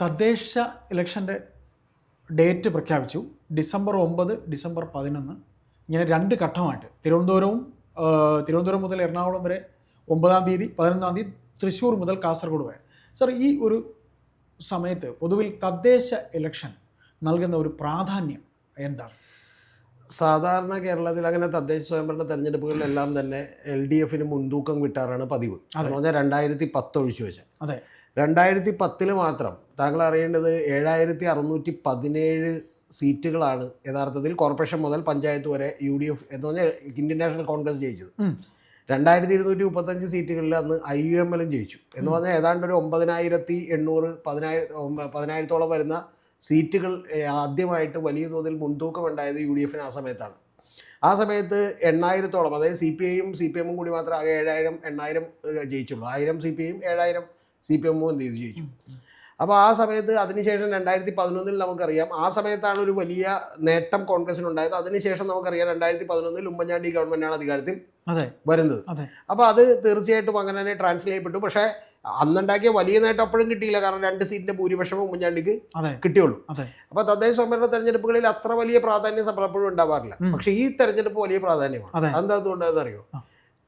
തദ്ദേശ ഇലക്ഷന്റെ ഡേറ്റ് പ്രഖ്യാപിച്ചു. ഡിസംബർ ഒമ്പത് ഡിസംബർ പതിനൊന്ന്. ഇങ്ങനെ രണ്ട് ഘട്ടമായിട്ട്. തിരുവനന്തപുരവും തിരുവനന്തപുരം മുതൽ എറണാകുളം വരെ ഒമ്പതാം തീയതി പതിനൊന്നാം തീയതി തൃശ്ശൂർ മുതൽ കാസർഗോഡ് വരെ. സർ ഈ ഒരു സമയത്ത് പൊതുവിൽ തദ്ദേശ ഇലക്ഷൻ നൽകുന്ന ഒരു പ്രാധാന്യം എന്താണ്? സാധാരണ കേരളത്തിൽ അങ്ങനെ തദ്ദേശ സ്വയംഭരണ തെരഞ്ഞെടുപ്പുകളിലെല്ലാം തന്നെ എൽ ഡി എഫിന് മുൻതൂക്കം കിട്ടാറാണ് പതിവ്. എന്ന് പറഞ്ഞാൽ രണ്ടായിരത്തി പത്ത് ഒഴിച്ചു വെച്ചാൽ. അതെ. രണ്ടായിരത്തി പത്തിൽ മാത്രം താങ്കൾ അറിയേണ്ടത് ഏഴായിരത്തി അറുന്നൂറ്റി പതിനേഴ് സീറ്റുകളാണ് യഥാർത്ഥത്തിൽ കോർപ്പറേഷൻ മുതൽ പഞ്ചായത്ത് വരെ യു ഡി എഫ് എന്ന് പറഞ്ഞാൽ ഇന്ത്യൻ നാഷണൽ കോൺഗ്രസ് ജയിച്ചത്. രണ്ടായിരത്തി ഇരുന്നൂറ്റി മുപ്പത്തഞ്ച് സീറ്റുകളിൽ അന്ന് ഐ യു എം എല്ലും ജയിച്ചു. എന്ന് പറഞ്ഞാൽ ഏതാണ്ട് ഒരു ഒമ്പതിനായിരത്തി എണ്ണൂറ് പതിനായിരം പതിനായിരത്തോളം വരുന്ന സീറ്റുകൾ ആദ്യമായിട്ട് വലിയ തോതിൽ മുൻതൂക്കം ഉണ്ടായത് യു ഡി എഫിന് ആ സമയത്താണ്. ആ സമയത്ത് എണ്ണായിരത്തോളം അതായത് സി പി ഐയും സി പി എമ്മും കൂടി മാത്രം ആകെ ഏഴായിരം എണ്ണായിരം ജയിച്ചുള്ളൂ. ആയിരം സി പി ഐയും ഏഴായിരം സി പി എമ്മും എന്ത് ചെയ്തു? ജയിച്ചു. അപ്പോൾ ആ സമയത്ത് അതിനുശേഷം രണ്ടായിരത്തി പതിനൊന്നിൽ നമുക്കറിയാം ആ സമയത്താണ് ഒരു വലിയ നേട്ടം കോൺഗ്രസിനുണ്ടായത്. അതിനുശേഷം നമുക്കറിയാം രണ്ടായിരത്തി പതിനൊന്നിൽ ഉമ്മൻചാണ്ടി ഗവൺമെന്റാണ് അധികാരത്തിൽ വരുന്നത്. അപ്പോൾ അത് തീർച്ചയായിട്ടും അങ്ങനെ തന്നെ ട്രാൻസ്ലേറ്റ് ചെയ്യപ്പെട്ടു. പക്ഷേ അന്നുണ്ടാക്കിയ വലിയ നേട്ടം അപ്പോഴും കിട്ടിയില്ല. കാരണം രണ്ട് സീറ്റിന്റെ ഭൂരിപക്ഷം ഉമ്മൻചാണ്ടിക്ക് കിട്ടിയുള്ളൂ. അപ്പൊ തദ്ദേശ സ്വയംഭരണ തെരഞ്ഞെടുപ്പുകളിൽ അത്ര വലിയ പ്രാധാന്യം പലപ്പോഴും ഉണ്ടാവാറില്ല. പക്ഷെ ഈ തെരഞ്ഞെടുപ്പ് വലിയ പ്രാധാന്യമാണ്. അതെന്താ അതുകൊണ്ടാണെന്ന് അറിയോ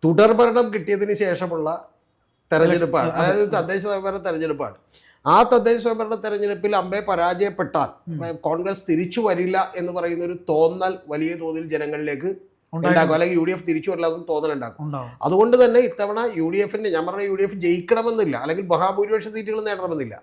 തുടർഭരണം കിട്ടിയതിന് ശേഷമുള്ള തെരഞ്ഞെടുപ്പാണ്. അതായത് തദ്ദേശ സ്വയംഭരണ തെരഞ്ഞെടുപ്പാണ്. ആ തദ്ദേശ സ്വയംഭരണ തെരഞ്ഞെടുപ്പിൽ അമ്പെ പരാജയപ്പെട്ടാൽ കോൺഗ്രസ് തിരിച്ചു വരില്ല എന്ന് പറയുന്ന ഒരു തോന്നൽ വലിയ തോതിൽ ജനങ്ങളിലേക്ക് ഉണ്ടാക്കും. അല്ലെങ്കിൽ യു ഡി എഫ് തിരിച്ചു വരില്ല എന്ന് തോന്നലുണ്ടാക്കും അതുകൊണ്ട് തന്നെ ഇത്തവണ യു ഡി എഫിന്റെ ഞാൻ പറഞ്ഞ യു ഡി എഫ് ജയിക്കണമെന്നില്ല. അല്ലെങ്കിൽ മഹാഭൂരിപക്ഷ സീറ്റുകൾ നേടണമെന്നില്ല.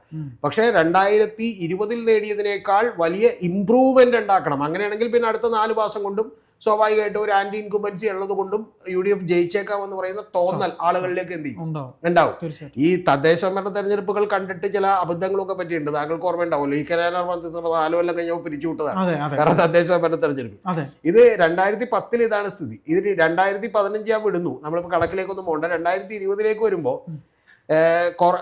പക്ഷെ പക്ഷേ രണ്ടായിരത്തി ഇരുപതിൽ നേടിയതിനേക്കാൾ വലിയ ഇംപ്രൂവ്മെന്റ് ഉണ്ടാക്കണം. അങ്ങനെയാണെങ്കിൽ പിന്നെ അടുത്ത നാല് മാസം കൊണ്ടും സ്വാഭാവികമായിട്ടും ഒരു ആന്റി ഇൻകുബൻസി ഉള്ളത് കൊണ്ടും യു ഡി എഫ് ജയിച്ചേക്കാം എന്ന് പറയുന്ന തോന്നൽ ആളുകളിലേക്ക് എന്ത് ചെയ്യും? ഉണ്ടാവും. ഈ തദ്ദേശ ഭരണ തെരഞ്ഞെടുപ്പുകൾ കണ്ടിട്ട് ചില അബദ്ധങ്ങളൊക്കെ പറ്റിയിട്ടുണ്ട്. താങ്കൾക്ക് ഓർമ്മയുണ്ടാവുമല്ലോ. ഈ കനാല മന്ത്രിസഭ നാല് കൊല്ലം കഴിഞ്ഞാൽ പിരിച്ചു വിട്ടതാണ്. അതെ അതെ. കാരണം തദ്ദേശ ഭരണ തെരഞ്ഞെടുപ്പ്. ഇത് രണ്ടായിരത്തി പത്തിൽ ഇതാണ് സ്ഥിതി. ഇത് രണ്ടായിരത്തി പതിനഞ്ച് വിടുന്നു. നമ്മളിപ്പോൾ കണക്കിലേക്കൊന്നും പോകണ്ട രണ്ടായിരത്തി ഇരുപതിലേക്ക് വരുമ്പോൾ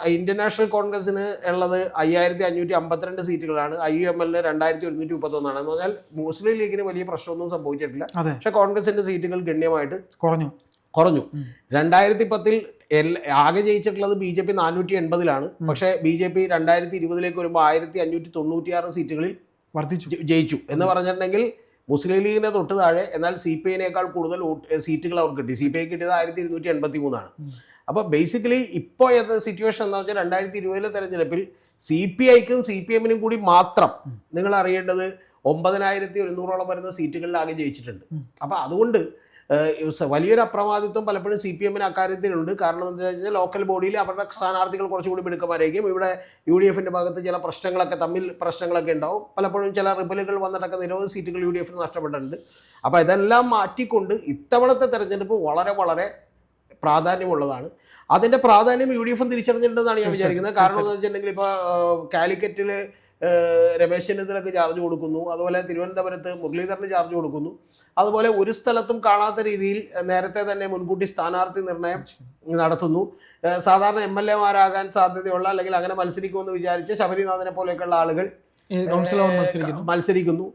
ഇന്ത്യൻ നാഷണൽ കോൺഗ്രസിന് ഉള്ളത് അയ്യായിരത്തി അഞ്ഞൂറ്റി അമ്പത്തിരണ്ട് സീറ്റുകളാണ്. ഐ യു എം എല്ലിന് രണ്ടായിരത്തി ഒരുന്നൂറ്റി മുപ്പത്തൊന്നാണ് എന്ന് പറഞ്ഞാൽ മുസ്ലിം ലീഗിന് വലിയ പ്രശ്നമൊന്നും സംഭവിച്ചിട്ടില്ല. പക്ഷെ കോൺഗ്രസിന്റെ സീറ്റുകൾ ഗണ്യമായിട്ട് കുറഞ്ഞു. കുറഞ്ഞു. രണ്ടായിരത്തി പത്തിൽ എൽ- ആകെ ജയിച്ചിട്ടുള്ളത് ബി ജെ പി നാനൂറ്റി എൺപതിലാണ് പക്ഷേ ബി ജെ പി രണ്ടായിരത്തി ഇരുപതിലേക്ക് വരുമ്പോൾ ആയിരത്തി അഞ്ഞൂറ്റി തൊണ്ണൂറ്റിയാറ് സീറ്റുകളിൽ വർദ്ധിച്ചു. ജയിച്ചു. എന്ന് പറഞ്ഞിട്ടുണ്ടെങ്കിൽ മുസ്ലിം ലീഗിനെ തൊട്ട് താഴെ എന്നാൽ സി പി ഐനേക്കാൾ കൂടുതൽ സീറ്റുകൾ അവർക്ക് കിട്ടി. സി പി ഐ കിട്ടിയത് ആയിരത്തി ഇരുന്നൂറ്റി എൺപത്തി മൂന്നാണ് അപ്പോൾ ബേസിക്കലി ഇപ്പോൾ എന്ന സിറ്റുവേഷൻ എന്താ വെച്ചാൽ രണ്ടായിരത്തി ഇരുപതിലെ തെരഞ്ഞെടുപ്പിൽ സി പി ഐക്കും സി പി എമ്മിനും കൂടി മാത്രം നിങ്ങൾ അറിയേണ്ടത് ഒമ്പതിനായിരത്തി ഒരുന്നൂറോളം വരുന്ന സീറ്റുകളിലാകെ ജയിച്ചിട്ടുണ്ട്. അപ്പോൾ അതുകൊണ്ട് വലിയൊരു അപ്രമാദിത്വം പലപ്പോഴും സി പി എമ്മിന് അക്കാര്യത്തിലുണ്ട്. കാരണം എന്താ വെച്ചാൽ ലോക്കൽ ബോഡിയിൽ അവരുടെ സ്ഥാനാർത്ഥികൾ കുറച്ചുകൂടി മിടുക്കമായിരിക്കും ഇവിടെ യു ഡി എഫിന്റെ ഭാഗത്ത് ചില പ്രശ്നങ്ങളൊക്കെ തമ്മിൽ പ്രശ്നങ്ങളൊക്കെ ഉണ്ടാവും. പലപ്പോഴും ചില റിബലുകൾ വന്നിട്ടൊക്കെ നിരവധി സീറ്റുകൾ യു ഡി എഫിന് നഷ്ടപ്പെട്ടിട്ടുണ്ട്. അപ്പോൾ ഇതെല്ലാം മാറ്റിക്കൊണ്ട് ഇത്തവണത്തെ തെരഞ്ഞെടുപ്പ് വളരെ വളരെ പ്രാധാന്യമുള്ളതാണ്. അതിന്റെ പ്രാധാന്യം യു ഡി എഫും തിരിച്ചറിഞ്ഞിട്ടുണ്ടെന്നാണ് ഞാൻ വിചാരിക്കുന്നത്. കാരണം എന്താണെന്ന് വെച്ചിട്ടുണ്ടെങ്കിൽ ഇപ്പോൾ കാലിക്കറ്റിൽ രമേശ് ചെന്നിത്തലക്ക് ചാർജ് കൊടുക്കുന്നു. അതുപോലെ തിരുവനന്തപുരത്ത് മുരളീധരന് ചാർജ് കൊടുക്കുന്നു. അതുപോലെ ഒരു സ്ഥലത്തും കാണാത്ത രീതിയിൽ നേരത്തെ തന്നെ മുൻകൂട്ടി സ്ഥാനാർത്ഥി നിർണയം നടത്തുന്നു. സാധാരണ എം എൽ എമാരാകാൻ സാധ്യതയുള്ള അല്ലെങ്കിൽ അങ്ങനെ മത്സരിക്കുമെന്ന് വിചാരിച്ച് ശബരിനാഥനെ പോലെയൊക്കെയുള്ള ആളുകൾ മത്സരിക്കുന്നു.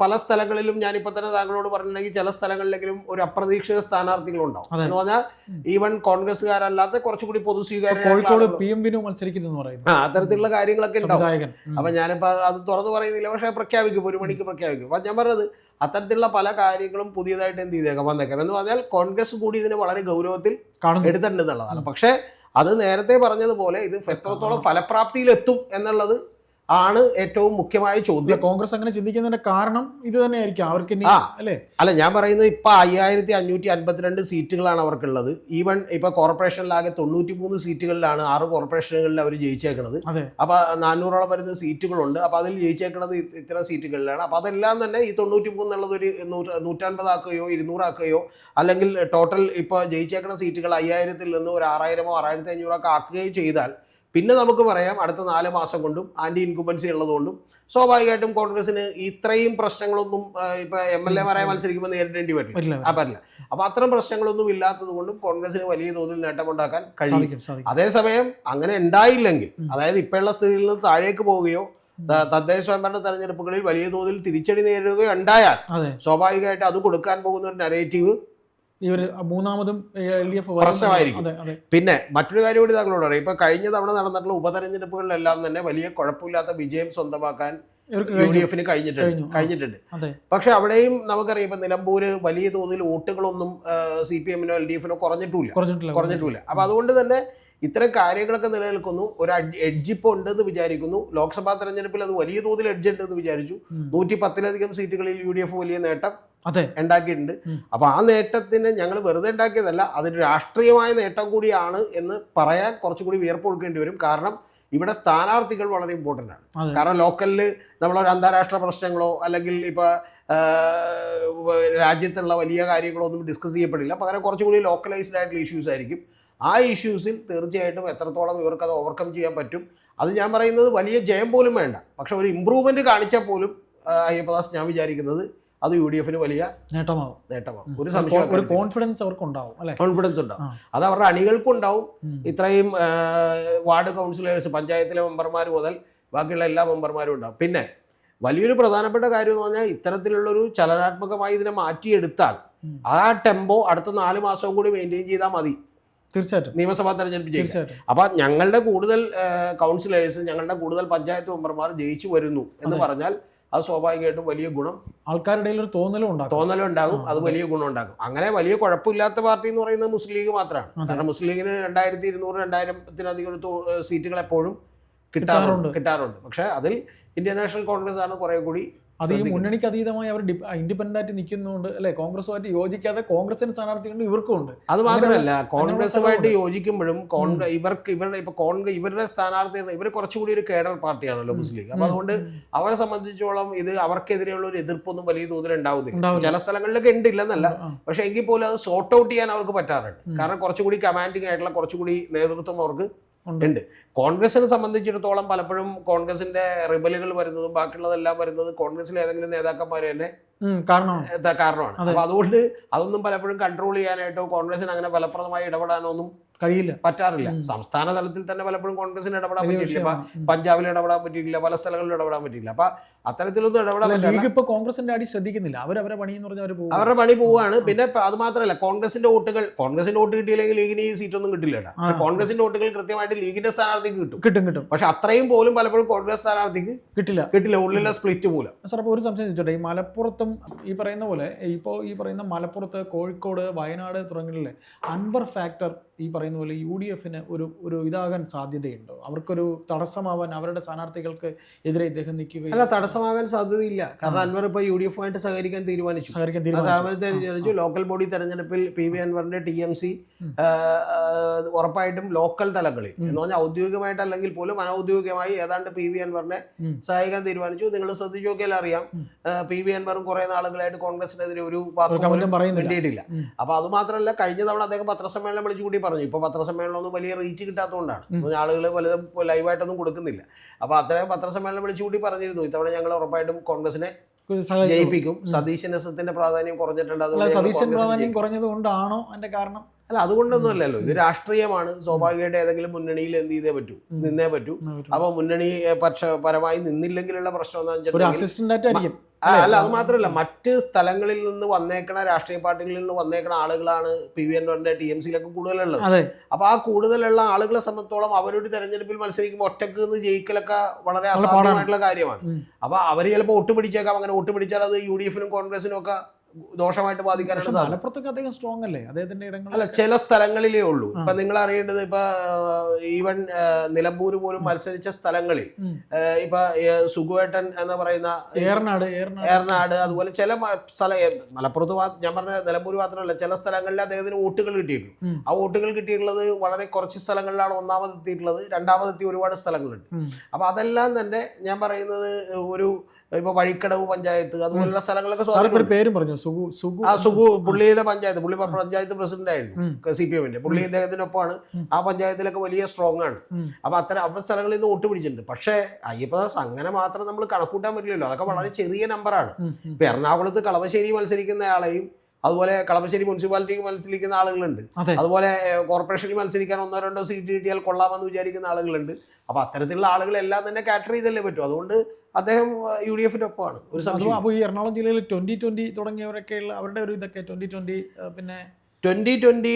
പല സ്ഥലങ്ങളിലും ഞാനിപ്പോൾ തന്നെ താങ്കളോട് പറഞ്ഞിട്ടുണ്ടെങ്കിൽ ചില സ്ഥലങ്ങളിലെങ്കിലും ഒരു അപ്രതീക്ഷിത സ്ഥാനാർത്ഥികൾ ഉണ്ടാവും എന്ന് പറഞ്ഞാൽ ഈവൻ കോൺഗ്രസ്സുകാരല്ലാത്ത കുറച്ചുകൂടി പൊതു കോഴിക്കോട് പി എം വിനു മത്സരിക്കുന്നു ആ അത്തരത്തിലുള്ള കാര്യങ്ങളൊക്കെ ഉണ്ടാവും. അപ്പൊ ഞാനിപ്പോ അത് തുറന്നു പറയുന്നില്ല. പക്ഷേ പ്രഖ്യാപിക്കും. ഒരു മണിക്ക് പ്രഖ്യാപിക്കും. അപ്പൊ ഞാൻ പറഞ്ഞത് അത്തരത്തിലുള്ള പല കാര്യങ്ങളും പുതിയതായിട്ട് എന്ത് ചെയ്തേക്കാം? വന്നേക്കാം. എന്ന് പറഞ്ഞാൽ കോൺഗ്രസ് കൂടി ഇതിനെ വളരെ ഗൗരവത്തിൽ എടുത്തിട്ടുണ്ടെന്നുള്ളതാണ്. പക്ഷേ അത് നേരത്തെ പറഞ്ഞതുപോലെ ഇത് എത്രത്തോളം ഫലപ്രാപ്തിയിലെത്തും എന്നുള്ളത് ആണ് ഏറ്റവും മുഖ്യമായ ചോദ്യം. കോൺഗ്രസ് അങ്ങനെ ചിന്തിക്കുന്നതിന്റെ കാരണം ഇത് തന്നെയായിരിക്കും. അവർക്ക് അല്ലേ? അല്ല ഞാൻ പറയുന്നത് ഇപ്പൊ അയ്യായിരത്തി അഞ്ഞൂറ്റി അൻപത്തിരണ്ട് സീറ്റുകളാണ് അവർക്കുള്ളത്. ഈവൻ ഇപ്പൊ കോർപ്പറേഷനിലാകെ തൊണ്ണൂറ്റി മൂന്ന് സീറ്റുകളിലാണ് ആറ് കോർപ്പറേഷനുകളിൽ അവർ ജയിച്ചേക്കുന്നത് അപ്പൊ നാനൂറോളം വരുന്ന സീറ്റുകളുണ്ട്. അപ്പൊ അതിൽ ജയിച്ചേക്കുന്നത് ഇത്ര ഇത്തരം സീറ്റുകളിലാണ്. അപ്പൊ അതെല്ലാം തന്നെ ഈ തൊണ്ണൂറ്റി മൂന്ന് എന്നുള്ളത് ഒരു നൂറ്റ- നൂറ്റൻപതാക്കുകയോ ഇരുന്നൂറാക്കുകയോ അല്ലെങ്കിൽ ടോട്ടൽ ഇപ്പൊ ജയിച്ചേക്കുന്ന സീറ്റുകൾ അയ്യായിരത്തിൽ നിന്ന് ഒരു ആറായിരമോ ആറായിരത്തി അഞ്ഞൂറോ ഒക്കെ ആക്കുകയോ ചെയ്താൽ പിന്നെ നമുക്ക് പറയാം അടുത്ത നാല് മാസം കൊണ്ടും ആന്റി ഇൻകുമ്പൻസി ഉള്ളതുകൊണ്ടും സ്വാഭാവികമായിട്ടും കോൺഗ്രസിന് ഇത്രയും പ്രശ്നങ്ങളൊന്നും ഇപ്പൊ എം എൽ എമാരായി മത്സരിക്കുമ്പോൾ നേരിടേണ്ടി വരും പറ്റില്ല ആ പറ്റില്ല അപ്പൊ അത്തരം പ്രശ്നങ്ങളൊന്നും ഇല്ലാത്തത് കൊണ്ടും കോൺഗ്രസിന് വലിയ തോതിൽ നേട്ടമുണ്ടാക്കാൻ കഴിയും. അതേസമയം അങ്ങനെ ഉണ്ടായില്ലെങ്കിൽ അതായത് ഇപ്പോഴുള്ള സ്ഥിതിയിൽ നിന്ന് താഴേക്ക് പോവുകയോ തദ്ദേശ സ്വയംഭരണ തെരഞ്ഞെടുപ്പുകളിൽ വലിയ തോതിൽ തിരിച്ചടി നേരിടുകയോ ഉണ്ടായാൽ സ്വാഭാവികമായിട്ട് അത് കൊടുക്കാൻ പോകുന്ന ഒരു നരേറ്റീവ് ഒരു മൂന്നാമതും എൽ ഡി എഫ് പ്രശ്നമായിരിക്കും. പിന്നെ മറ്റൊരു കാര്യം കൂടി താങ്കളോട് പറയാം. ഇപ്പൊ കഴിഞ്ഞ തവണ നടന്നിട്ടുള്ള ഉപതെരഞ്ഞെടുപ്പുകളിലെല്ലാം തന്നെ വലിയ കുഴപ്പമില്ലാത്ത വിജയം സ്വന്തമാക്കാൻ യു ഡി എഫിന് കഴിഞ്ഞിട്ടുണ്ട്. കഴിഞ്ഞിട്ടുണ്ട്. പക്ഷെ അവിടെയും നമുക്കറിയാം ഇപ്പൊ നിലമ്പൂര് വലിയ തോതിൽ വോട്ടുകളൊന്നും സി പി എമ്മിനോ എൽ ഡി എഫിനോ കുറഞ്ഞിട്ടില്ല. കുറഞ്ഞിട്ടില്ല. അപ്പൊ അതുകൊണ്ട് തന്നെ ഇത്തരം കാര്യങ്ങളൊക്കെ നിലനിൽക്കുന്നു. ഒരു എഡ്ജ് ഇപ്പോൾ ഉണ്ടെന്ന് വിചാരിക്കുന്നു. ലോക്സഭാ തെരഞ്ഞെടുപ്പിൽ അത് വലിയ തോതിൽ എഡ്ജ് ഉണ്ടെന്ന് വിചാരിച്ചു. നൂറ്റി പത്തിലധികം സീറ്റുകളിൽ യു ഡി എഫ് വലിയ നേട്ടം ഉണ്ടാക്കിയിട്ടുണ്ട്. അപ്പൊ ആ നേട്ടത്തിന് ഞങ്ങൾ വെറുതെ ഉണ്ടാക്കിയതല്ല അതൊരു രാഷ്ട്രീയമായ നേട്ടം കൂടിയാണ് എന്ന് പറയാൻ കുറച്ചുകൂടി വിയർപ്പ് കൊടുക്കേണ്ടി വരും. കാരണം ഇവിടെ സ്ഥാനാർത്ഥികൾ വളരെ ഇമ്പോർട്ടന്റ് ആണ്. കാരണം ലോക്കലിൽ നമ്മളൊരു അന്താരാഷ്ട്ര പ്രശ്നങ്ങളോ അല്ലെങ്കിൽ ഇപ്പോൾ രാജ്യത്തുള്ള വലിയ കാര്യങ്ങളോ ഒന്നും ഡിസ്കസ് ചെയ്യപ്പെടില്ല. പകരം കുറച്ചുകൂടി ലോക്കലൈസ്ഡ് ആയിട്ടുള്ള ഇഷ്യൂസ് ആയിരിക്കും. ആ ഇഷ്യൂസിൽ തീർച്ചയായിട്ടും എത്രത്തോളം ഇവർക്ക് അത് ഓവർകം ചെയ്യാൻ പറ്റും. അത് ഞാൻ പറയുന്നത് വലിയ ജയം പോലും വേണ്ട. പക്ഷെ ഒരു ഇമ്പ്രൂവ്മെന്റ് കാണിച്ചാൽ പോലും അയ്യപ്പദാസ് ഞാൻ വിചാരിക്കുന്നത് അത് യു ഡി എഫിന് വലിയ നേട്ടമാവും. നേട്ടമാവും. ഒരു ഒരു സംശയം കോൺഫിഡൻസ് അവർക്ക് ഉണ്ടാവും അല്ലെ? കോൺഫിഡൻസ് ഉണ്ടാവും. അത് അവരുടെ അണികൾക്കും ഉണ്ടാവും ഇത്രയും വാർഡ് കൗൺസിലേഴ്സ് പഞ്ചായത്തിലെ മെമ്പർമാർ മുതൽ ബാക്കിയുള്ള എല്ലാ മെമ്പർമാരും ഉണ്ടാവും. പിന്നെ വലിയൊരു പ്രധാനപ്പെട്ട കാര്യം എന്ന് പറഞ്ഞാൽ ഇത്തരത്തിലുള്ളൊരു ചലനാത്മകമായി ഇതിനെ മാറ്റിയെടുത്താൽ. ആ ടെമ്പോ അടുത്ത നാല് മാസവും കൂടി മെയിന്റെയിൻ ചെയ്താൽ മതി. തീർച്ചയായിട്ടും. നിയമസഭാ തെരഞ്ഞെടുപ്പ് തീർച്ചയായിട്ടും. അപ്പൊ ഞങ്ങളുടെ കൂടുതൽ കൗൺസിലേഴ്സ് ഞങ്ങളുടെ കൂടുതൽ പഞ്ചായത്ത് മെമ്പർമാർ ജയിച്ചു വരുന്നു എന്ന് പറഞ്ഞാൽ അത് സ്വാഭാവികമായിട്ടും വലിയ ഗുണം. ആൾക്കാരുടെ ഒരു തോന്നലും ഉണ്ടാകും തോന്നലും ഉണ്ടാകും. അത് വലിയ ഗുണം ഉണ്ടാകും അങ്ങനെ വലിയ കുഴപ്പമില്ലാത്ത പാർട്ടി എന്ന് പറയുന്നത് മുസ്ലിം ലീഗ് മാത്രമാണ്. കാരണം മുസ്ലിം ലീഗിന് രണ്ടായിരത്തി ഇരുന്നൂറ് രണ്ടായിരത്തിലധികം സീറ്റുകൾ എപ്പോഴും. കിട്ടാറുണ്ട്. കിട്ടാറുണ്ട്. പക്ഷെ അതിൽ ഇന്ത്യൻ നാഷണൽ കോൺഗ്രസ് ആണ് കുറെ കൂടി അത് ഈ മുന്നണിക്ക് അതീതമായി അവർ ഇൻഡിപെൻഡന്റ് ആയിട്ട് നിൽക്കുന്നുണ്ട് അല്ലെ കോൺഗ്രസുമായിട്ട് യോജിക്കാതെ കോൺഗ്രസിന് സ്ഥാനാർത്ഥികളുണ്ട് ഇവർക്കും ഉണ്ട് അത് മാത്രമല്ല കോൺഗ്രസുമായിട്ട് യോജിക്കുമ്പോഴും കോൺഗ്രസ് ഇവർക്ക് ഇവരുടെ ഇപ്പൊ കോൺഗ്രസ് ഇവരുടെ സ്ഥാനാർത്ഥികൾ ഇവർ കുറച്ചുകൂടി ഒരു കേഡർ പാർട്ടിയാണല്ലോ മുസ്ലിം ലീഗ്. അപ്പൊ അതുകൊണ്ട് അവരെ സംബന്ധിച്ചോളം ഇത് അവർക്കെതിരെയുള്ള ഒരു എതിർപ്പൊന്നും വലിയ തോതിൽ ഉണ്ടാവുന്നില്ല. ചില സ്ഥലങ്ങളിലൊക്കെ ഉണ്ട് ഇല്ലെന്നല്ല പക്ഷെ എങ്കിൽ പോലും അത് സോർട്ട് ഔട്ട് ചെയ്യാൻ അവർക്ക് പറ്റാറുണ്ട്. കാരണം കുറച്ചുകൂടി കമാൻഡിങ് ആയിട്ടുള്ള കുറച്ചുകൂടി നേതൃത്വം അവർക്ക്. ഉണ്ട്. കോൺഗ്രസിനെ സംബന്ധിച്ചിടത്തോളം പലപ്പോഴും കോൺഗ്രസിന്റെ റിബലുകൾ വരുന്നതും ബാക്കിയുള്ളതെല്ലാം വരുന്നത് കോൺഗ്രസിലെ ഏതെങ്കിലും നേതാക്കന്മാർ തന്നെ കാരണമാണ്. അപ്പൊ അതുകൊണ്ട് അതൊന്നും പലപ്പോഴും കൺട്രോൾ ചെയ്യാനായിട്ടോ കോൺഗ്രസിന് അങ്ങനെ ഫലപ്രദമായി ഇടപെടാനോ ഒന്നും കഴിയില്ല. പറ്റാറില്ല. സംസ്ഥാന തലത്തിൽ തന്നെ പലപ്പോഴും കോൺഗ്രസിന് ഇടപെടാൻ. ഉം. പഞ്ചാബിൽ ഇടപെടാൻ പറ്റിയിട്ടില്ല. പല സ്ഥലങ്ങളിൽ ഇടപെടാൻ പറ്റിയില്ല അപ്പൊ അത്തരത്തിലൊന്നും ഇടപെടാൻ ലീഗ് ഇപ്പൊ കോൺഗ്രസിന്റെ അടി ശ്രദ്ധിക്കുന്നില്ല. അവരവരെ പണി എന്ന് പറഞ്ഞാൽ അവർ അവരുടെ പണി പോവുകയാണ് പിന്നെ അത് മാത്രമല്ല കോൺഗ്രസിന്റെ വോട്ടുകൾ കോൺഗ്രസിന്റെ വോട്ട് കിട്ടിയില്ലെങ്കിൽ ലീഗിന് ഈ സീറ്റൊന്നും കിട്ടില്ല. കോൺഗ്രസിന്റെ വോട്ടുകൾ കൃത്യമായിട്ട് ലീഗിന്റെ സ്ഥാനാർത്ഥിക്ക് കിട്ടും. കിട്ടും കിട്ടും. പക്ഷെ അത്രയും പോലും പലപ്പോഴും കോൺഗ്രസ് സ്ഥാനാർത്ഥിക്ക് കിട്ടില്ല. കിട്ടില്ല. ഉള്ളിലെ സ്പ്ലിറ്റ് മൂലം. സാർ അപ്പോൾ ഒരു സംശയം ചോദിച്ചോട്ടെ. ഈ മലപ്പുറത്തും ഈ പറയുന്ന പോലെ ഇപ്പോ ഈ പറയുന്ന മലപ്പുറത്ത് കോഴിക്കോട് വയനാട് തുടങ്ങിയിലെ അൻവർ ഫാക്ടർ ഈ പറയുന്ന പോലെ യു ഡി എഫിന് ഒരു ഒരു ഇതാകാൻ സാധ്യതയുണ്ടോ? അവർക്കൊരു തടസ്സമാവാൻ അവരുടെ സ്ഥാനാർത്ഥികൾക്ക് എതിരെ ഇദ്ദേഹം നിൽക്കുകയും അല്ല തടസ്സമാകാൻ സാധ്യതയില്ല. കാരണം അൻവർ ഇപ്പൊ യു ഡി എഫുമായിട്ട് സഹകരിക്കാൻ തീരുമാനിച്ചു. സഹകരിക്കാൻ തീരുമാനിച്ചു ലോക്കൽ ബോഡി തെരഞ്ഞെടുപ്പിൽ പി വി അൻവറിന്റെ ടി എം സി ഉറപ്പായിട്ടും ലോക്കൽ തലങ്ങളിൽ. എന്ന് പറഞ്ഞാൽ ഔദ്യോഗികമായിട്ട് അല്ലെങ്കിൽ പോലും അനൗദ്യോഗികമായി ഏതാണ്ട് പി വി അൻവറിനെ സഹായിക്കാൻ തീരുമാനിച്ചു. നിങ്ങൾ ശ്രദ്ധിച്ചു നോക്കിയാൽ അറിയാം. പി വി അൻവറും കുറെ നാളുകളായിട്ട് കോൺഗ്രസിനെതിരെ ഒരു വേണ്ടിയിട്ടില്ല അപ്പൊ അത് മാത്രമല്ല കഴിഞ്ഞ തവണ അദ്ദേഹം പത്രസമ്മേളനം വിളിച്ചു കൂടി പറഞ്ഞു. ഇപ്പൊ പത്രസമ്മേളനം ഒന്നും വലിയ റീച്ച് കിട്ടാത്തതുകൊണ്ടാണ്. ആളുകൾ പലതും ലൈവായിട്ടൊന്നും കൊടുക്കുന്നില്ല. അപ്പൊ അത്രയും പത്രസമ്മേളനം വിളിച്ചു കൂടി പറഞ്ഞിരുന്നു. ഇത്തവണ ഞങ്ങൾ ഉറപ്പായിട്ടും കോൺഗ്രസിനെ. ജയിപ്പിക്കും. സതീശനസത്തിന്റെ പ്രാധാന്യം കുറഞ്ഞിട്ടുണ്ട്. അതുകൊണ്ട് ഞങ്ങൾ സതീശൻ കോൺഗ്രസിനെ പ്രാധാന്യം ജയിക്കും. കുറഞ്ഞത് കൊണ്ടാണോ അതിന്റെ കാരണം? അല്ല അതുകൊണ്ടൊന്നും അല്ലല്ലോ ഇത് രാഷ്ട്രീയമാണ്. സ്വാഭാവികമായിട്ട് ഏതെങ്കിലും മുന്നണിയിൽ എന്ത് ചെയ്തേ പറ്റൂ. നിന്നേ പറ്റൂ. അപ്പൊ മുന്നണി ഏ, പക്ഷ പരമായി നിന്നില്ലെങ്കിലുള്ള പ്രശ്നം എന്താ അല്ല? അത് മാത്രമല്ല മറ്റ് സ്ഥലങ്ങളിൽ നിന്ന് വന്നേക്കണ രാഷ്ട്രീയ പാർട്ടികളിൽ നിന്ന് വന്നേക്കണ ആളുകളാണ് പി വി എൻവറിന്റെ ടി എം സിയിലൊക്കെ കൂടുതലുള്ളത്. അപ്പൊ ആ കൂടുതലുള്ള ആളുകളെ സംബന്ധിച്ചോളം അവരൊരു തെരഞ്ഞെടുപ്പിൽ മത്സരിക്കുമ്പോൾ ഒറ്റയ്ക്ക് നിന്ന് ജയിക്കലൊക്കെ വളരെ അസാധ്യമായിട്ടുള്ള കാര്യമാണ്. അപ്പൊ അവർ ചിലപ്പോൾ വോട്ട് പിടിച്ചേക്കാം. അങ്ങനെ വോട്ട് പിടിച്ചാൽ അത് യു ഡി എഫിനും കോൺഗ്രസിനും ഒക്കെ ദോഷമായിട്ട് ബാധിക്കാനുള്ള മലപ്പുറത്തൊക്കെ അദ്ദേഹം സ്ട്രോങ് അല്ലേ? അദ്ദേഹത്തിന്റെ ഇടങ്ങൾ അല്ല ചില സ്ഥലങ്ങളിലേ ഉള്ളൂ. ഇപ്പൊ നിങ്ങൾ അറിയേണ്ടത് ഇപ്പൊ ഈവൻ നിലമ്പൂർ പോലും മത്സരിച്ച സ്ഥലങ്ങളിൽ ഇപ്പൊ ഏഹ്, സുഖുവേട്ടൻ എന്ന് പറയുന്ന ഏറനാട് ഏറനാട്. അതുപോലെ ചില സ്ഥല മലപ്പുറത്ത് ഞാൻ പറഞ്ഞ നിലമ്പൂർ മാത്രമല്ല ചില സ്ഥലങ്ങളിൽ അദ്ദേഹത്തിന് വോട്ടുകൾ കിട്ടിയിട്ടുള്ളൂ ആ വോട്ടുകൾ കിട്ടിയിട്ടുള്ളത് വളരെ കുറച്ച് സ്ഥലങ്ങളിലാണ് ഒന്നാമതെത്തിയിട്ടുള്ളത്. രണ്ടാമതെത്തി ഒരുപാട് സ്ഥലങ്ങളുണ്ട്. അപ്പൊ അതെല്ലാം തന്നെ ഞാൻ പറയുന്നത് ഒരു ഇപ്പൊ വഴിക്കടവ് പഞ്ചായത്ത് അതുപോലുള്ള സ്ഥലങ്ങളൊക്കെ പേരും പറഞ്ഞു? സുഗു സുഗു ആ സുഖു പുള്ളിയിലെ പഞ്ചായത്ത് പുള്ളി പഞ്ചായത്ത് പ്രസിഡന്റ് ആയിരുന്നു. സി പി എമ്മിന്റെ. പുള്ളി ഇദ്ദേഹത്തിനൊപ്പമാണ്. ആ പഞ്ചായത്തിലൊക്കെ വലിയ സ്ട്രോങ് ആണ്. അപ്പൊ അത്തരം അവിടെ സ്ഥലങ്ങളിൽ നിന്ന് വോട്ട് പിടിച്ചിട്ടുണ്ട്. പക്ഷേ അയ്യപ്പദാസ് അങ്ങനെ മാത്രം നമ്മൾ കണക്കൂട്ടാൻ പറ്റില്ലല്ലോ. അതൊക്കെ വളരെ ചെറിയ നമ്പറാണ്. ഇപ്പൊ എറണാകുളത്ത് കളമശ്ശേരി മത്സരിക്കുന്ന ആളെയും അതുപോലെ കളമശ്ശേരി മുനിസിപ്പാലിറ്റിക്ക് മത്സരിക്കുന്ന ആളുകളുണ്ട്. അതുപോലെ കോർപ്പറേഷനിൽ മത്സരിക്കാൻ ഒന്നോ രണ്ടോ സീറ്റ് കിട്ടിയാൽ കൊള്ളാമെന്ന് വിചാരിക്കുന്ന ആളുകളുണ്ട്. അപ്പൊ അത്തരത്തിലുള്ള ആളുകളെല്ലാം തന്നെ കാറ്റർ ചെയ്തല്ലേ പറ്റും. അതുകൊണ്ട് അദ്ദേഹം യു ഡി എഫിന്റെ ഒപ്പമാണ്. ഒരു സംശയം അപ്പോൾ ഈ എറണാകുളം ജില്ലയിൽ ട്വന്റി ട്വന്റി തുടങ്ങിയവരൊക്കെയുള്ള അവരുടെ ഒരു ഇതൊക്കെ ട്വന്റി ട്വന്റി പിന്നെ ട്വന്റി ട്വന്റി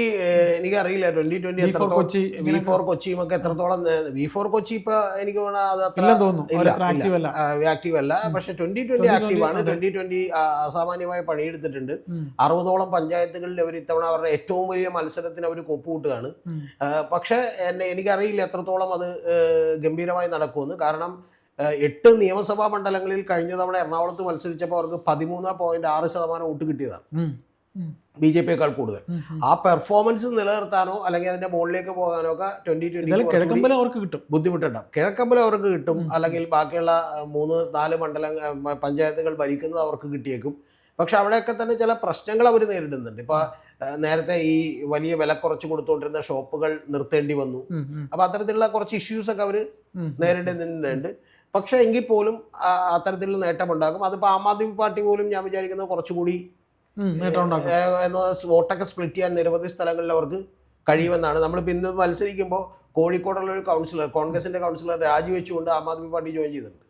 എനിക്കറിയില്ല. Twenty twenty Kochi V four കൊച്ചിയും ഒക്കെ എത്രത്തോളം വി ഫോർ കൊച്ചി ഇപ്പൊ എനിക്ക് തോന്നുന്നു. ആക്റ്റീവ് അല്ല. പക്ഷെ ട്വന്റി ട്വന്റി 2020 ആക്റ്റീവ് ആണ്. ട്വന്റി ട്വന്റി അസാമാന്യമായ പണിയെടുത്തിട്ടുണ്ട്. അറുപതോളം പഞ്ചായത്തുകളിൽ അവർ ഇത്തവണ അവരുടെ ഏറ്റവും വലിയ മത്സരത്തിന് അവർ കൊപ്പുകൂട്ടുകയാണ്. പക്ഷെ എന്നെ എനിക്കറിയില്ല എത്രത്തോളം അത് ഗംഭീരമായി നടക്കുമെന്ന്. കാരണം എട്ട് നിയമസഭാ മണ്ഡലങ്ങളിൽ കഴിഞ്ഞ തവണ എറണാകുളത്ത് മത്സരിച്ചപ്പോൾ അവർക്ക് പതിമൂന്ന് പോയിന്റ് ആറ് ശതമാനം വോട്ട് കിട്ടിയതാണ്. ബി ജെ പിയേക്കാൾ കൂടുതൽ. ആ പെർഫോമൻസ് നിലനിർത്താനോ അല്ലെങ്കിൽ അതിന്റെ മുകളിലേക്ക് പോകാനോ ഒക്കെ ട്വന്റി ട്വന്റി അവർക്ക് കിട്ടും. ബുദ്ധിമുട്ടുണ്ടാവും. കിഴക്കമ്പലം അവർക്ക് കിട്ടും. അല്ലെങ്കിൽ ബാക്കിയുള്ള മൂന്ന് നാല് മണ്ഡല പഞ്ചായത്തുകൾ ഭരിക്കുന്നത് അവർക്ക് കിട്ടിയേക്കും. പക്ഷെ അവിടെയൊക്കെ തന്നെ ചില പ്രശ്നങ്ങൾ അവർ നേരിടുന്നുണ്ട്. ഇപ്പൊ നേരത്തെ ഈ വലിയ വില കുറച്ച് കൊടുത്തുകൊണ്ടിരുന്ന ഷോപ്പുകൾ നിർത്തേണ്ടി വന്നു. അപ്പൊ അത്തരത്തിലുള്ള കുറച്ച് ഇഷ്യൂസ് ഒക്കെ അവർ. നേരിടുന്നുണ്ട്. പക്ഷെ എങ്കിൽ പോലും അത്തരത്തിലുള്ള നേട്ടമുണ്ടാകും. അതിപ്പോൾ ആം ആദ്മി പാർട്ടി പോലും ഞാൻ വിചാരിക്കുന്നത് കുറച്ചുകൂടി വോട്ടൊക്കെ സ്പ്ലിറ്റ് ചെയ്യാൻ നിരവധി സ്ഥലങ്ങളിൽ അവർക്ക് കഴിയുമെന്നാണ്. നമ്മളിപ്പോൾ ഇന്ന് മത്സരിക്കുമ്പോൾ കോഴിക്കോടുള്ള ഒരു കൗൺസിലർ കോൺഗ്രസിന്റെ കൗൺസിലർ രാജിവെച്ചുകൊണ്ട് ആം ആദ്മി പാർട്ടി ജോയിൻ ചെയ്തിട്ടുണ്ട്.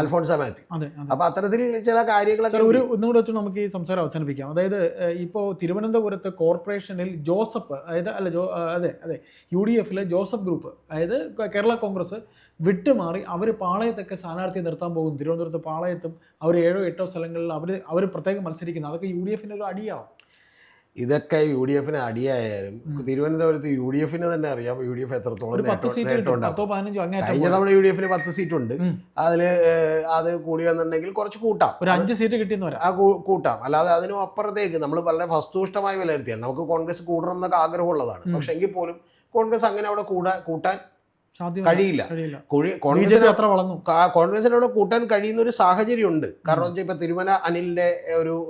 അൽഫോൺസ മാത്യു. അപ്പൊ അത്തരത്തിൽ ചില കാര്യങ്ങളൊക്കെ ഒരു ഒന്നും കൂടെ വെച്ച് നമുക്ക് ഈ സംസാരം അവസാനിപ്പിക്കാം. അതായത് ഇപ്പോൾ തിരുവനന്തപുരത്ത് കോർപ്പറേഷനിൽ ജോസഫ് അതായത് അല്ല ജോ അതെ അതെ യു ഡി എഫിലെ ജോസഫ് ഗ്രൂപ്പ് അതായത് കേരള കോൺഗ്രസ് വിട്ടുമാറി അവർ പാളയത്തൊക്കെ സ്ഥാനാർത്ഥിയെ നിർത്താൻ പോകും തിരുവനന്തപുരത്ത് പാളയത്തും അവർ ഏഴോ എട്ടോ സ്ഥലങ്ങളിൽ അവർ അവർ പ്രത്യേകം മത്സരിക്കുന്നത് അതൊക്കെ യു ഡി എഫിന്റെ ഒരു അടിയാവും. ഇതൊക്കെ യു ഡി എഫിന് അടിയായാലും തിരുവനന്തപുരത്ത് യു ഡി എഫിന് തന്നെ അറിയാം. യു ഡി എഫ് എത്രത്തോളം കഴിഞ്ഞ തവണ യു ഡി എഫിന് പത്ത് സീറ്റ് ഉണ്ട് അതിൽ അതിൽ അത് കൂടി വന്നിട്ടുണ്ടെങ്കിൽ കുറച്ച് കൂട്ടാം. ഒരു അഞ്ച് സീറ്റ് കിട്ടിയെന്ന് പറയാം. ആ കൂട്ടാം. അല്ലാതെ അതിനും അപ്പുറത്തേക്ക് നമ്മൾ വളരെ വസ്തുനിഷ്ഠമായി വിലയിരുത്തിയാൽ നമുക്ക് കോൺഗ്രസ് കൂടണം എന്നൊക്കെ ആഗ്രഹമുള്ളതാണ്. പക്ഷെ എങ്കിൽ പോലും കോൺഗ്രസ് അങ്ങനെ അവിടെ കൂടാ കൂട്ടാൻ കഴിയില്ല. കഴിയില്ല. കുഴി- ബി ജെ കോൺഗ്രസിന് പി വളർന്നു. കാ- കൂട്ടാൻ കഴിയുന്ന ഒരു സാഹചര്യം ഉണ്ട് കാരണം വെച്ചാൽ ഇപ്പൊ തിരുമല അനിലിന്റെ ഒരു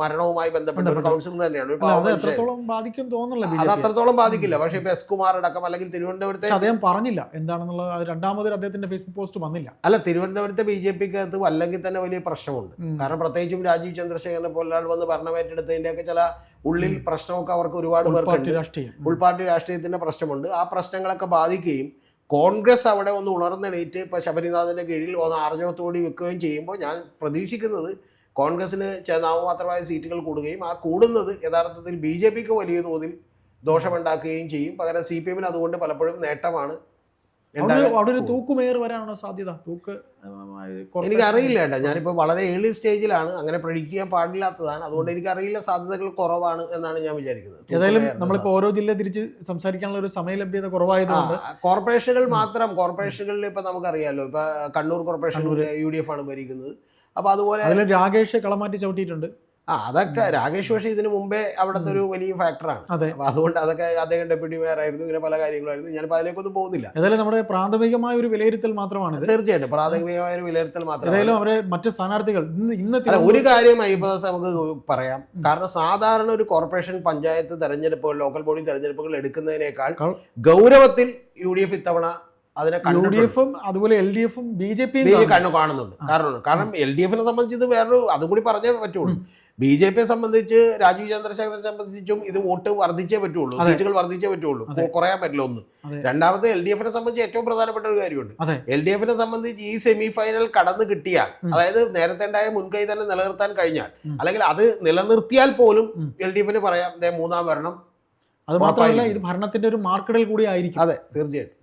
മരണവുമായി ബന്ധപ്പെട്ട ഒരു. കൗൺസിൽ തന്നെയാണ്. അത് മനുഷ്യൻ. എത്രത്തോളം ബാധിക്കും തോന്നുന്നില്ല അത് അത്രത്തോളം ബാധിക്കില്ല. പക്ഷെ ഇപ്പൊ എസ് കുമാർ അടക്കം അല്ലെങ്കിൽ തിരുവനന്തപുരത്തെ അദ്ദേഹം പറഞ്ഞില്ല എന്താണെന്നുള്ളത് അത് രണ്ടാമതൊരു അദ്ദേഹത്തിന്റെ ഫേസ്ബുക്ക് പോസ്റ്റ് വന്നില്ല. അല്ല തിരുവനന്തപുരത്തെ ബി ജെ പിക്ക് അകത്ത് അല്ലെങ്കിൽ തന്നെ വലിയ പ്രശ്നമുണ്ട്. കാരണം പ്രത്യേകിച്ചും രാജീവ് ചന്ദ്രശേഖരനെ പോലെ ഒരാൾ വന്ന് ഭരണമേറ്റെടുത്തതിന്റെയൊക്കെ ചില ഉള്ളിൽ പ്രശ്നമൊക്കെ അവർക്ക് ഒരുപാട് പേർക്ക്. ഉൾപാർട്ടി രാഷ്ട്രീയത്തിന്റെ പ്രശ്നമുണ്ട്. ആ പ്രശ്നങ്ങളൊക്കെ ബാധിക്കുകയും കോൺഗ്രസ് അവിടെ ഒന്ന് ഉണർന്നെണീറ്റ് ഇപ്പോൾ ശബരിനാഥന്റെ കീഴിൽ ഒന്ന് ആർജവത്തോടി വെക്കുകയും ചെയ്യുമ്പോൾ ഞാൻ പ്രതീക്ഷിക്കുന്നത് കോൺഗ്രസ്സിന് നാമമാത്രമായ സീറ്റുകൾ കൂടുകയും ആ കൂടുന്നത് യഥാർത്ഥത്തിൽ ബി ജെ പിക്ക് വലിയ തോതിൽ ദോഷമുണ്ടാക്കുകയും ചെയ്യും. പകരം സി പി എമ്മിന് അതുകൊണ്ട് പലപ്പോഴും നേട്ടമാണ്. അവിടെ അവിടെ ഒരു തൂക്കുമേർ സാധ്യത. തൂക്ക് എനിക്കറിയില്ല ഏട്ടാ ഞാനിപ്പോൾ വളരെ ഏർലി സ്റ്റേജിലാണ് അങ്ങനെ പ്രഡിക്റ്റ് ചെയ്യാൻ പാടില്ലാത്തതാണ്. അതുകൊണ്ട് എനിക്ക് അറിയില്ല സാധ്യതകൾ കുറവാണ് എന്നാണ് ഞാൻ വിചാരിക്കുന്നത്. ഏതായാലും. നമ്മളിപ്പോ ഓരോ ജില്ല തിരിച്ച് സംസാരിക്കാനുള്ള ഒരു സമയ ലഭ്യത കുറവായതുകൊണ്ട് കോർപ്പറേഷനുകൾ മാത്രം കോർപ്പറേഷനുകളിൽ ഇപ്പൊ നമുക്കറിയാലോ. ഇപ്പൊ Kannur corporation U D F ആണ് ഭരിക്കുന്നത്. അപ്പൊ അതുപോലെ അതിൽ രാകേഷ് കളമാറ്റി ചവിട്ടിയിട്ടുണ്ട്. ആ അതൊക്കെ രാകേഷ് പക്ഷേ ഇതിനു മുമ്പേ അവിടുത്തെ ഒരു വലിയ ഫാക്ടറാണ് അതെ. അപ്പൊ അതുകൊണ്ട് അതൊക്കെ അദ്ദേഹം ഡെപ്യൂട്ടി മേയർ ആയിരുന്നു ഇങ്ങനെ പല കാര്യങ്ങളായിരുന്നു. ഞാനിപ്പോൾ അതിലേക്കൊന്നും പോകുന്നില്ല. ഏതായാലും നമ്മുടെ പ്രാഥമികമായ ഒരു വിലയിരുത്തൽ മാത്രമാണ് തീർച്ചയായിട്ടും പ്രാഥമികമായ ഒരു വിലയിരുത്തൽ മാത്രമാണ്. അവരെ മറ്റ് സ്ഥാനാർത്ഥികൾ ഇന്ന് ഇന്ന് ഒരു കാര്യം അയ്യപ്പദാസ് നമുക്ക് പറയാം. കാരണം സാധാരണ ഒരു കോർപ്പറേഷൻ പഞ്ചായത്ത് തെരഞ്ഞെടുപ്പുകൾ ലോക്കൽ ബോഡി തെരഞ്ഞെടുപ്പുകൾ എടുക്കുന്നതിനേക്കാൾ ഗൗരവത്തിൽ യു ഡി എഫ് ഇത്തവണ അതിനെ യു ഡി എഫും അതുപോലെ എൽ ഡി എഫും ബി ജെ പി കണ്ണു കാണുന്നുണ്ട്. കാരണം കാരണം എൽ ഡി എഫിനെ സംബന്ധിച്ച് ഇത് വേറൊരു അതും കൂടി പറഞ്ഞേ പറ്റുള്ളൂ. ബി ജെ പിയെ സംബന്ധിച്ച് രാജീവ് ചന്ദ്രശേഖരനെ സംബന്ധിച്ചും ഇത് വോട്ട് വർദ്ധിച്ചേ പറ്റുള്ളൂ. സീറ്റുകൾ വർദ്ധിച്ചേ പറ്റുള്ളൂ. കുറയാൻ പറ്റില്ല ഒന്ന്. രണ്ടാമത് എൽ ഡി എഫിനെ സംബന്ധിച്ച് ഏറ്റവും പ്രധാനപ്പെട്ട ഒരു കാര്യമുണ്ട്. എൽ ഡി എഫിനെ സംബന്ധിച്ച് ഈ സെമി ഫൈനൽ കടന്നു കിട്ടിയാൽ അതായത് നേരത്തെ ഉണ്ടായ മുൻകൈ തന്നെ നിലനിർത്താൻ കഴിഞ്ഞാൽ അല്ലെങ്കിൽ അത് നിലനിർത്തിയാൽ പോലും. എൽ ഡി എഫിന് പറയാം മൂന്നാം ഭരണം അത് മാത്രമല്ല ഇത് ഭരണത്തിന്റെ ഒരു മാർക്കറ്റിൽ കൂടി ആയിരിക്കും. അതെ തീർച്ചയായിട്ടും.